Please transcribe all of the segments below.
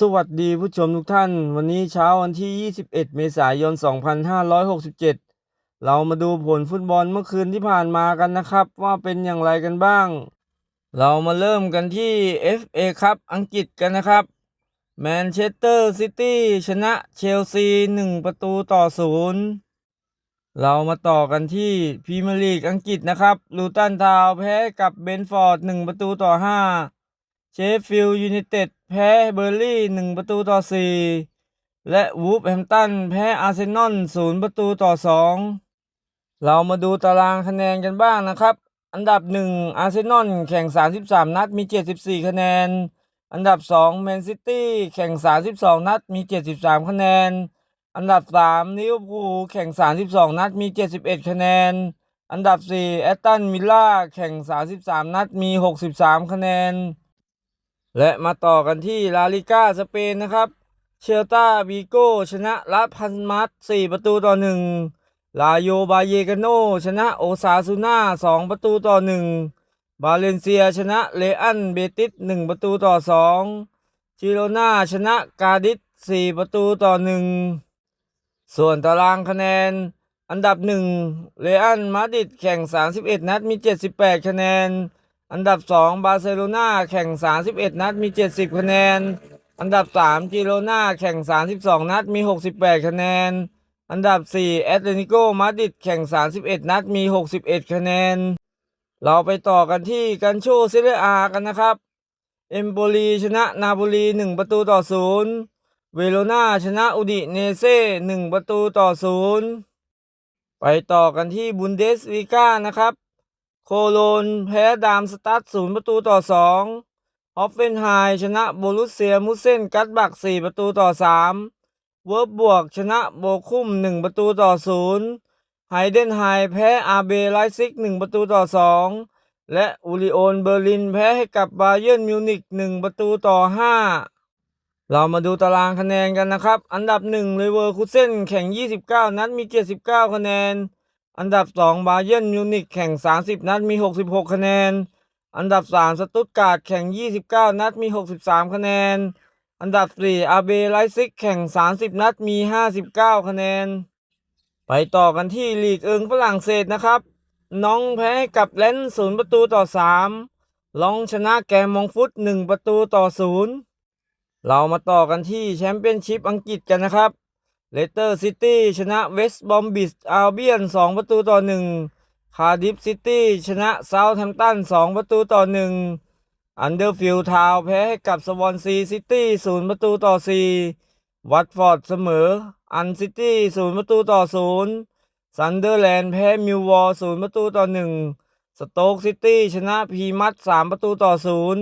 สวัสดีผู้ชมทุกท่าน วันนี้เช้าวันที่ 21 เมษายน 2567 เรามาดูผลฟุตบอลเมื่อคืนที่ผ่านมากันนะครับ ว่าเป็นอย่างไรกันบ้าง เรามาเริ่มกันที่ FA ครับอังกฤษกันนะครับแมนเชสเตอร์ซิตี้ชนะเชลซี 1 ประตูต่อ0เรามาต่อกันที่พรีเมียร์ลีกอังกฤษนะครับลูตันทาวแพ้กับเบนฟอร์ด 1 ประตูต่อ 5 เชฟฟิลด์ยูไนเต็ด แพ้เบอร์ลี่1ประตูต่อ4และวูฟแฮมตันแพ้อาร์เซนอล0ประตูต่อ2เรามาดูตารางคะแนนกันบ้างนะครับ อันดับ1อาร์เซนอลแข่ง 33 นัดมี 74 คะแนน อันดับ2แมนซิตี้แข่ง 32 นัดมี 73 คะแนน อันดับ3ลิเวอร์พูลแข่ง 32 นัดมี 71 คะแนน อันดับ4แอตตันวิลล่าแข่ง 33 นัดมี 63 คะแนน และมาต่อกันที่ลาลิก้าสเปนนะครับ เชลตาบีโกชนะลาพันมัด4ประตูต่อ 1 ลาโยบาเยกาโน ชนะโอซาซูน่า2ประตูต่อ 1 บาเลนเซียชนะเลอันเบติส1ประตูต่อ 2 จิโรนาชนะกาดิส4ประตูต่อ 1 ส่วนตารางคะแนน อันดับ 1เรอัลมาดริดแข่ง 31 นัดมี 78 คะแนน อันดับ 2 บาร์เซโลนาแข่ง 31 นัดมี 70 คะแนน อันดับ 3 จิโรนาแข่ง 32 นัดมี 68 คะแนน อันดับ 4 แอตเลติโกมาดริดแข่ง 31 นัดมี 61 คะแนน เราไปต่อกันที่กันโชเซเรียอากันนะครับ เอมโปลีชนะนาโปลี 1 ประตูต่อ 0เวโรนาชนะอุดิเนเซ่1ประตูต่อ0ไปต่อกันที่บุนเดสลีกานะครับ โคโลนแพ้ดามสตัดศูนย์ประตูต่อสองฮอฟเฟนไฮชนะโบรุสเซียมุเซนกัตบักสี่ประตูต่อสามเวิร์บบวกชนะโบคุมหนึ่งประตูต่อศูนย์ไฮเดนไฮแพ้อาเบไลซิกหนึ่งประตูต่อสองและอูริโอนเบอร์ลินแพ้ให้กับบาเยิร์นมิวนิกหนึ่งประตูต่อห้าเรามาดูตารางคะแนนกันนะครับ อันดับหนึ่งเลเวอร์คูเซนแข่ง 29 นัดมี 79 คะแนน อันดับ 2 บาเยิร์นมิวนิกแข่ง 30 นัดมี 66 คะแนน อันดับ 3 สตุตการ์ดแข่ง 29 นัดมี 63 คะแนน อันดับ 4 อาเบไลซิกแข่ง 30 นัดมี 59 คะแนน ไปต่อกันที่ลีกเอิงฝรั่งเศสนะครับ น้องแพ้กับเลนศูนย์ประตูต่อ 3 ลองชนะแกมมองฟุต 1 ประตูต่อ 0 เรามาต่อกันที่แชมเปี้ยนชิพอังกฤษกันนะครับ เลสเตอร์ซิตี้ชนะเวสต์บอมบิสอัลเบียน 2 ประตูต่อ 1 คาร์ดิฟซิตี้ชนะเซาท์แฮมป์ตัน 2 ประตูต่อ 1 อันเดอร์ฟิลด์ทาวแพ้ให้กับสวอนซีซิตี้ 0 ประตูต่อ 4 วัตฟอร์ดเสมอ อันซิตี้ 0 ประตูต่อ 0 ซันเดอร์แลนด์แพ้มิววอร์0ประตูต่อ 1 สโต๊กซิตี้ชนะพีมัต3ประตูต่อ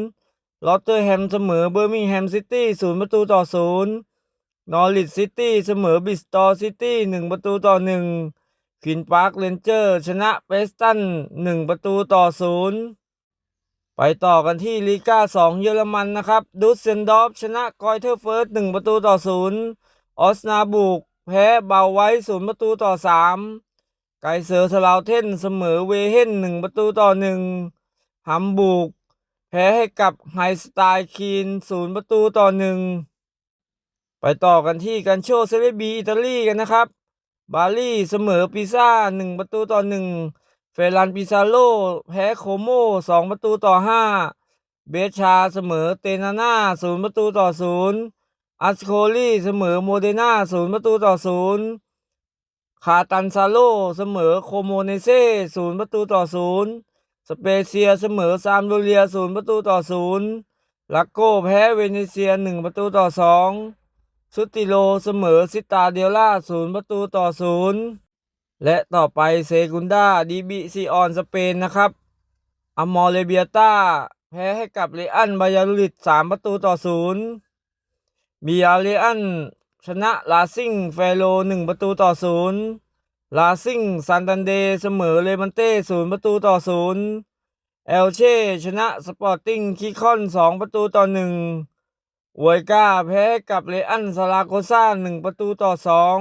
0ลอตเตอร์แฮมเสมอเบอร์มิงแฮมซิตี้ 0 ประตูต่อ 0 นอริทซิตี้เสมอบิสตอร์ซิตี้หนึ่งประตูต่อหนึ่งคินพาร์คเรนเจอร์ชนะเปสตันหนึ่งประตูต่อศูนย์ไปต่อกันที่ลีกาสองเยอรมันนะครับดูสเซนดอฟชนะกอยเทอร์เฟิร์สหนึ่งประตูต่อศูนย์ออสนาบุกแพ้เบาไว้ศูนย์ประตูต่อสามไกเซอร์สลาวเทนเสมอเวเฮนหนึ่งประตูต่อหนึ่งฮัมบูกแพ้ให้กับไฮสไตล์คีนศูนย์ประตูต่อหนึ่ง ไปต่อกันที่กันโชเซเรบีอิตาลีกันนะครับ บาลีเสมอปิซ่าหนึ่งประตูต่อหนึ่งเฟรันปิซาโลแพ้โคโมสองประตูต่อห้าเบชาเสมอเตนาน่าศูนย์ประตูต่อศูนย์อัสโคลีเสมอโมเดนาศูนย์ประตูต่อศูนย์คาตันซาโลเสมอโคโมเนเซ่ศูนย์ประตูต่อศูนย์สเปเซียเสมอซามโดเรียศูนย์ประตูต่อศูนย์ลักโกแพ้เวเนเซียหนึ่งประตูต่อสอง ชุติโลเสมอซิตาเดล่าศูนย์ประตูต่อศูนย์และต่อไปเซกุนดาดีบีซีออนสเปนนะครับอมอร์เลเบียตาแพ้ให้กับเรอันบายาลุริดสามประตูต่อศูนย์บีอาเรอันชนะลาซิงเฟโลหนึ่งประตูต่อศูนย์ลาซิงซันตันเดเสมอเลมันเต้ศูนย์ประตูต่อศูนย์เอลเช่ชนะสปอร์ติ้งคิคอนสองประตูต่อหนึ่ง อวยก้าแพ้กับเรอันซาราโกซ่าหนึ่งประตูต่อสอง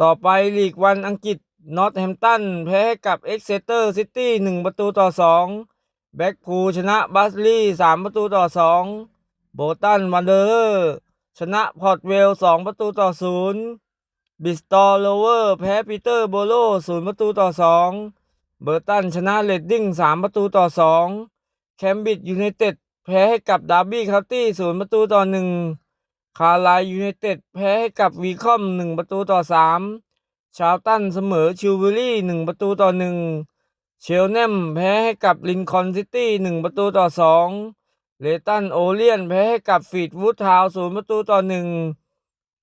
ต่อไปลีกวันอังกฤษนอตแฮมตันแพ้กับเอ็กเซเตอร์ซิตี้หนึ่งประตูต่อสองแบ็กพูลชนะบัสลีย์สามประตูต่อสองโบตันวันเดอร์ชนะพอร์ตเวลสองประตูต่อศูนย์บิสตอร์โลเวอร์แพ้ปีเตอร์โบโลศูนย์ประตูต่อสองเบอร์ตันชนะเลดดิ้งสามประตูต่อสองแคมบิดยูไนเต็ด แพ้ให้กับดาร์บี้คาวตี้ศูนย์ประตูต่อหนึ่งคาร์ไลยูไนเต็ดแพ้ให้กับวีคอมหนึ่งประตูต่อสามชาวตันเสมอชิววิลลี่หนึ่งประตูต่อหนึ่งเชลแนมแพ้ให้กับลินคอนซิตี้หนึ่งประตูต่อสองเลตันโอเลียนแพ้ให้กับฟีดวูดทาวศูนย์ประตูต่อหนึ่ง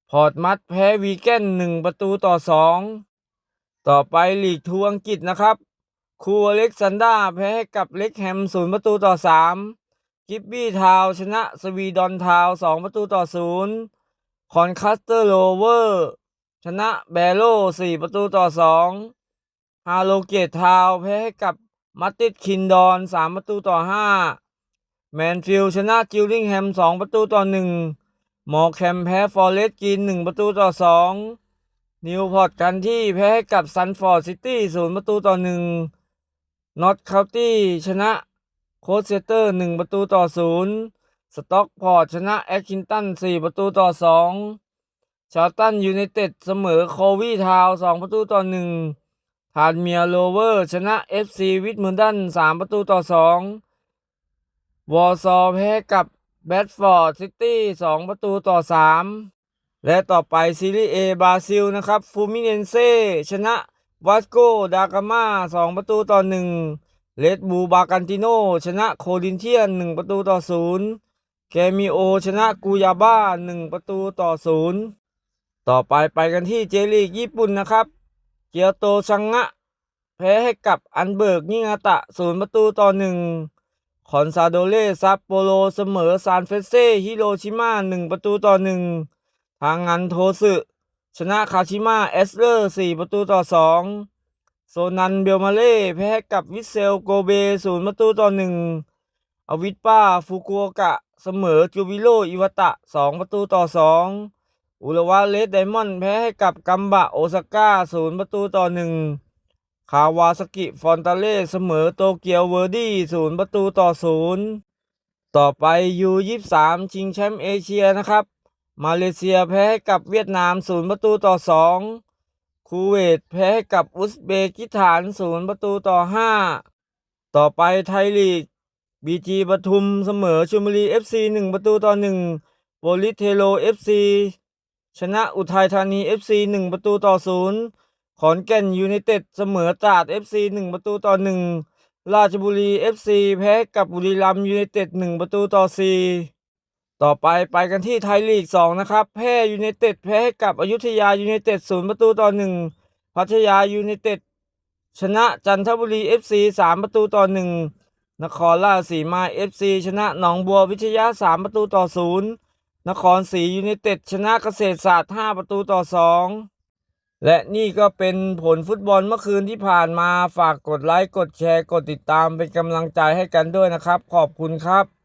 พอร์ตมัดแพ้วีแกนหนึ่งประตูต่อสองต่อไปลีกทูอังกฤษนะครับ คูอเล็กซานดาแพ้ให้กับเล็กแฮมศูนย์ประตูต่อสาม กิบบี้ทาวชนะสวีดอนทาวสองประตูต่อศูนย์คอนคัสเตอร์โลเวอร์ ชนะแบโลสี่ประตูต่อสองฮาโลเกตทาวแพ้ให้กับมัตติดคินดอนสามประตูต่อห้าแมนฟิลชนะจิลลิงแฮมสองประตูต่อหนึ่งมอแคมแพ้ฟอร์เรสต์กรีนหนึ่งประตูต่อสองนิวพอร์ตกันที่แพ้ให้กับซันฟอร์ดซิตี้ศูนย์ประตูต่อหนึ่งนอตเคาน์ตี้ชนะ โคสเซเตอร์หนึ่งประตูต่อศูนย์สต็อกพอร์ตชนะแอคคินตันสี่ประตูต่อสองชาตันยูไนเต็ดเสมอโควีทาวสองประตูต่อหนึ่งทานเมียโลเวอร์ชนะเอฟซีวิทมืนดันสามประตูต่อสองวอร์ซอแพ้กับแบดฟอร์ดซิตี้สองประตูต่อสามและต่อไปซีรีส์เอบราซิลนะครับ ฟูมิเนนเซชนะวัสโกดากามาสองประตูต่อหนึ่ง เลดบูบากันติโนชนะโคดินเทียนหนึ่งประตูต่อศูนย์แกมิโอชนะกูยาบ้าหนึ่งประตูต่อศูนย์ต่อไปไปกันที่เจลีกญี่ปุ่นนะครับ เกียวโตชังงะ แพ้ให้กับอันเบิร์กนิงาตะศูนย์ประตูต่อหนึ่งคอนซาโดเลซัปโปโรเสมอซานเฟเซ่ฮิโรชิมาหนึ่งประตูต่อหนึ่งทางงันโทสึชนะคาชิมาเอสเลอร์สี่ประตูต่อสอง โซนันเบลมาเล่แพ้กับวิเซลโกเบศูนย์ประตูต่อหนึ่งอวิสป้าฟุกุโอกะ เสมอจูบิโรอิวตะสองประตูต่อสองอุระวะเลดไดมอนด์แพ้ให้กับกัมบะโอซาก้าศูนย์ประตูต่อหนึ่งคาวาสกิฟอนตาเล่เสมอโตเกียวเวอร์ดี้ศูนย์ประตูต่อศูนย์ต่อไปยูยี่สามชิงแชมป์เอเชียนะครับ มาเลเซียแพ้ให้กับเวียดนามศูนย์ประตูต่อสอง คูเวตแพ้กับอุซเบกิสถานศูนย์ประตูต่อห้าต่อไปไทยลีกบีจีปทุมเสมอชลบุรีเอฟซีหนึ่งประตูต่อหนึ่งโบลิเทโลเอฟซีชนะอุทัยธานีเอฟซีหนึ่งประตูต่อศูนย์ขอนแก่นยูไนเต็ดเสมอตราด FC หนึ่งประตูต่อหนึ่งราชบุรี FC แพ้กับบุรีรัมย์ยูไนเต็ดหนึ่งประตูต่อสี่ ต่อไปไปกันที่ไทยลีกสองนะครับ แพ้ยูไนเต็ดแพ้ให้กับอยุธยายูไนเต็ดศูนย์ประตูต่อหนึ่งพัทยายูไนเต็ดชนะจันทบุรี FC สามประตูต่อหนึ่งนครราชสีมา FC ชนะหนองบัววิทยาสามประตูต่อศูนย์นครศรียูไนเต็ดชนะเกษตรศาสตร์ห้าประตูต่อสองและนี่ก็เป็นผลฟุตบอลเมื่อคืนที่ผ่านมาฝากกดไลค์ กดแชร์ กดติดตามเป็นกำลังใจให้กันด้วยนะครับ ขอบคุณครับ